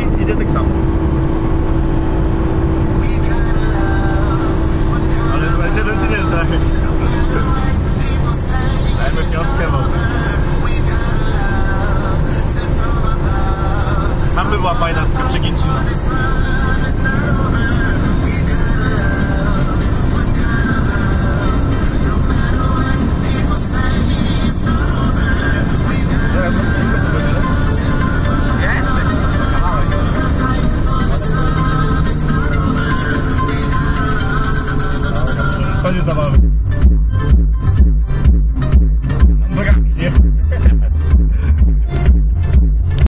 i idę tak samo. Ale 27 tysięcy. Dajmy piątkę wody. Tam by była fajna przegięcina.